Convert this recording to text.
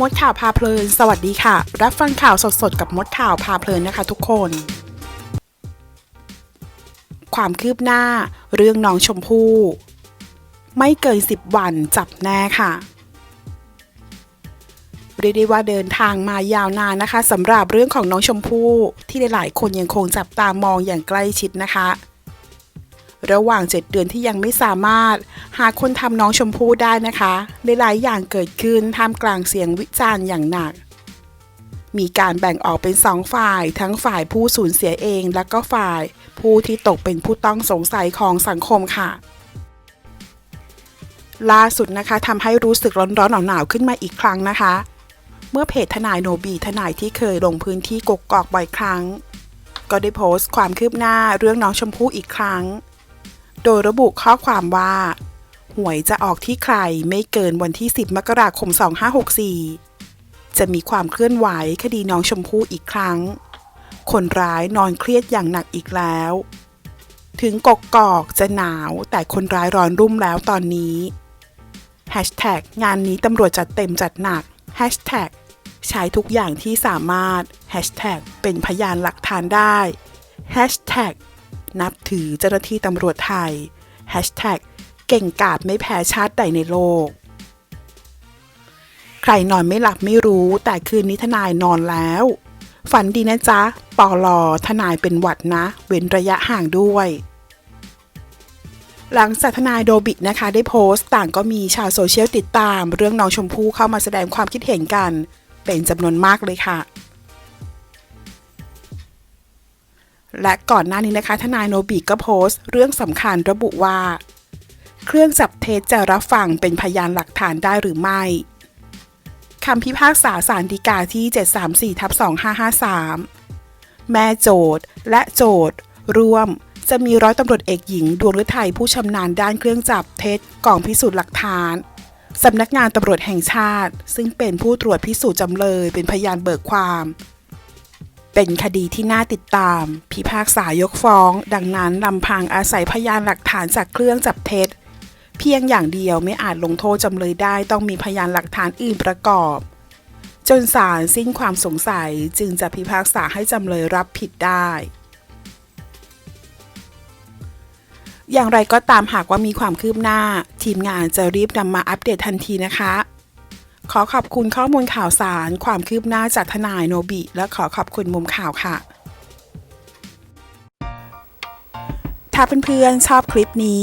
มดข่าวพาเพลิน สวัสดีค่ะ รับฟังข่าวสดๆ กับมดข่าวพาเพลินนะคะทุกคน ความคืบหน้า เรื่องน้องชมพู่ไม่เกิน 10 วันจับแน่ค่ะ เรียกได้ว่าเดินทางมายาวนานนะคะสำหรับเรื่องของน้องชมพู่ที่หลายๆ คนยังคงจับตามองอย่างใกล้ชิดนะคะ ระหว่าง 7 เดือนที่ยังไม่สามารถ หาคนทำน้องชมพู่ได้นะคะหลายๆอย่างเกิดขึ้นท่ามกลางเสียงวิจารณ์อย่างหนัก มีการแบ่งออกเป็นสองฝ่าย ทั้งฝ่ายผู้สูญเสียเอง และก็ฝ่ายผู้ที่ตกเป็นผู้ต้องสงสัยของสังคมค่ะ ล่าสุดนะคะทำให้รู้สึกร้อนๆหนาวๆขึ้นมาอีกครั้งนะคะ เมื่อเพจทนายโนบีทนายที่เคยลงพื้นที่กกกอกบ่อยครั้ง ก็ได้โพสต์ความคืบหน้าเรื่องน้องชมพู่อีกครั้ง โดยระบุข้อความว่า หวยจะออกที่ใครไม่เกินวันที่ 10 มกราคม 2564 จะมีความเคลื่อนไหวคดีน้องชมพู่อีกครั้ง คนร้ายนอนเครียดอย่างหนักอีกแล้ว ถึงกกกอกจะหนาวแต่คนร้ายร้อนรุ่มแล้วตอนนี้แฮชแท็กงานนี้ตำรวจจัดเต็มจัดหนักแฮชแท็กใช้ทุกอย่างที่สามารถแฮชแท็กเป็นพยานหลักฐานได้แฮชแท็กนับถือเจ้าหน้าที่ตำรวจไทย Hashtag เก่งกาจไม่แพ้ชาติใดในโลก ใครนอนไม่หลับไม่รู้ แต่คืนนี้ทนายนอนแล้ว ฝันดีนะจ๊ะ ปอลอทนายเป็นหวัดนะ เว้นระยะห่างด้วย หลังจากทนายโดบินะคะ ได้โพสต์ต่างก็มีชาวโซเชียลติดตาม เรื่องน้องชมพู่เข้ามาแสดงความคิดเห็นกัน เป็นจำนวนมากเลยค่ะและก่อนหน้านี้นะคะ ทนายโนบิก็โพสต์ เรื่องสำคัญระบุว่า เครื่องจับเท็จจะรับฟังเป็นพยานหลักฐานได้หรือไม่คำพิพากษาสารดีกาที่ 734ทับ2553 แม่โจทย์และโจทย์ร่วมจะมีร้อยตำรวจเอกหญิงดวงฤทัยผู้ชำนาญด้านเครื่องจับเท็จกองพิสูจน์หลักฐานสำนักงานตำรวจแห่งชาติ ซึ่งเป็นผู้ตรวจพิสูจน์จำเลยเป็นพยานเบิกความ เป็นคดีที่น่าติดตาม พิพากษายกฟ้อง ดังนั้นลำพังอาศัยพยานหลักฐานจากเครื่องจับเท็จ เพียงอย่างเดียวไม่อาจลงโทษจำเลยได้ต้องมีพยานหลักฐานอื่นประกอบ จนศาลสิ้นความสงสัยจึงจะพิพากษาให้จำเลยรับผิดได้อย่างไรก็ตามหากว่ามีความคืบหน้า ทีมงานจะรีบนำมาอัปเดตทันทีนะคะ ขอขอบคุณข้อมูลข่าวสารความคืบหน้าจากทนายโนบิ และขอขอบคุณมุมข่าวค่ะ ถ้าเพื่อนๆชอบคลิปนี้